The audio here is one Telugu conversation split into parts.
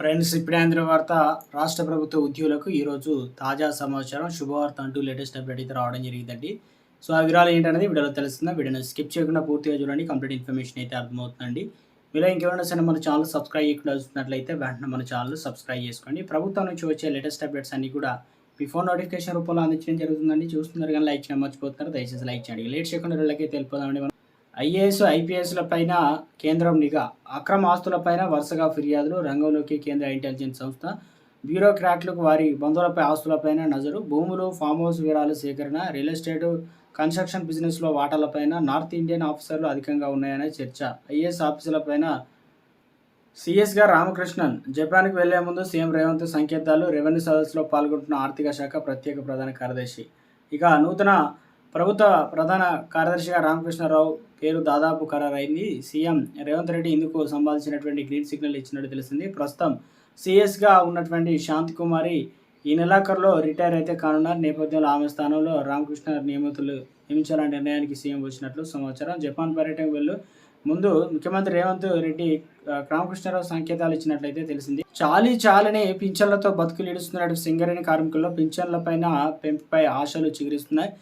ఫ్రెండ్స్ ఇప్పుడే అందిన వార్త రాష్ట్ర ప్రభుత్వ ఉద్యోగులకు ఈరోజు తాజా సమాచారం శుభవార్త అంటూ లేటెస్ట్ అప్డేట్ అయితే రావడం జరిగిందండి. సో ఆ వివరాలు ఏంటనేది వీడియోలో తెలుస్తుందా. వీడియోని స్కిప్ చేయకుండా పూర్తిగా చూడండి. కంప్లీట్ ఇన్ఫర్మేషన్ అయితే అర్థమవుతుందండి. మీలో ఇంకెవరైనా సరే మన ఛానల్ సబ్స్క్రైబ్ చేయకుండా చూస్తున్నట్లయితే వెంటనే మన ఛానల్ సబ్స్క్రైబ్ చేసుకోండి. ప్రభుత్వం నుంచి వచ్చే లేటెస్ట్ అప్డేట్స్ అన్ని కూడా మీ ఫోన్ నోటిఫికేషన్ రూపంలో అందించడం జరుగుతుందండి. చూస్తున్నారు కానీ లైక్ చేయడం మర్చిపోతున్నారు. దయచేసి లైక్ చేయండి. లేట్ చేయకుండా వీళ్ళకి తెలిపోదామండి మనం. ఐఏఎస్ ఐపీఎస్ల పైన కేంద్రం నిఘా అక్రమ ఆస్తులపైన వరుసగా ఫిర్యాదులు రంగంలోకి కేంద్ర ఇంటెలిజెన్స్ సంస్థ బ్యూరోక్రాట్లకు వారి బంధువులపై ఆస్తులపైన నజరు భూములు ఫామ్ హౌస్ వివరాల సేకరణ రియల్ ఎస్టేట్ కన్స్ట్రక్షన్ బిజినెస్లో వాటాలపైన నార్త్ ఇండియన్ ఆఫీసర్లు అధికంగా ఉన్నాయనే చర్చ. ఐఏఎస్ ఆఫీసులపైన సిఎస్గా రామకృష్ణన్ జపాన్కి వెళ్ళే ముందు సీఎం రేవంత్ సంకేతాలు రెవెన్యూ సదస్సులో పాల్గొంటున్న ఆర్థిక శాఖ ప్రత్యేక ప్రధాన కార్యదర్శి. ఇక నూతన ప్రభుత్వ ప్రధాన కార్యదర్శిగా రామకృష్ణారావు పేరు దాదాపు ఖరారైంది. సీఎం రేవంత్ రెడ్డి ఇందుకు సంబంధించినటువంటి గ్రీన్ సిగ్నల్ ఇచ్చినట్టు తెలిసింది. ప్రస్తుతం సీఎస్గా ఉన్నటువంటి శాంతి కుమారి ఈ నెలాఖరులో రిటైర్ అయితే కానున్నారు. నేపథ్యంలో ఆమె స్థానంలో రామకృష్ణ నియమితులు నియమించాలనే నిర్ణయానికి సీఎం వచ్చినట్లు సమాచారం. జపాన్ పర్యటనకు వెళ్ళు. ముందు ముఖ్యమంత్రి రేవంత్ రెడ్డి రామకృష్ణారావు సంకేతాలు ఇచ్చినట్లయితే తెలిసింది. చాలీ చాలని పింఛన్లతో బతుకులు ఇడుస్తున్నట్టు సింగరేణి కార్మికుల్లో పింఛన్లపైన పెంపుపై ఆశలు చిగురిస్తున్నాయి.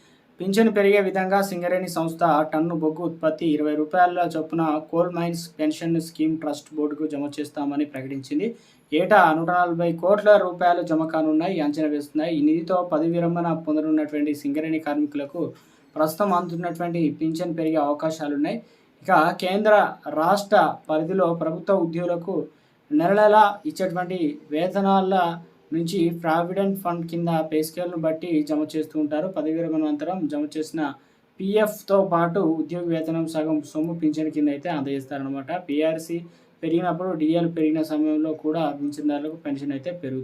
పింఛను పెరిగే విధంగా సింగరేణి సంస్థ టన్ను బొగ్గు ఉత్పత్తి ఇరవై రూపాయల చొప్పున coal mines pension scheme trust బోర్డుకు జమ చేస్తామని ప్రకటించింది. ఏటా నూట నలభై కోట్ల రూపాయలు జమ కానున్నాయి అంచనా వేస్తున్నాయి. ఈ నిధితో పదవి విరమణ పొందనున్నటువంటి సింగరేణి కార్మికులకు ప్రస్తుతం అందుతున్నటువంటి పింఛన్ పెరిగే అవకాశాలున్నాయి. ఇక కేంద్ర రాష్ట్ర పరిధిలో ప్రభుత్వ ఉద్యోగులకు నెల నెల ఇచ్చేటువంటి వేతనాల నుంచి ప్రావిడెంట్ ఫండ్ కింద పే స్కేల్ను బట్టి జమ చేస్తూ ఉంటారు. పదవి విరమణ అనంతరం జమ చేసిన పిఎఫ్తో పాటు ఉద్యోగ వేతనం సగం సొమ్ము పింఛన్ కింద అయితే అందజేస్తారనమాట పిఆర్సీ పెరిగినప్పుడు డిఎల్ పెరిగిన సమయంలో కూడా పింఛన్దారులకు పెన్షన్ అయితే పెరుగుతుంది.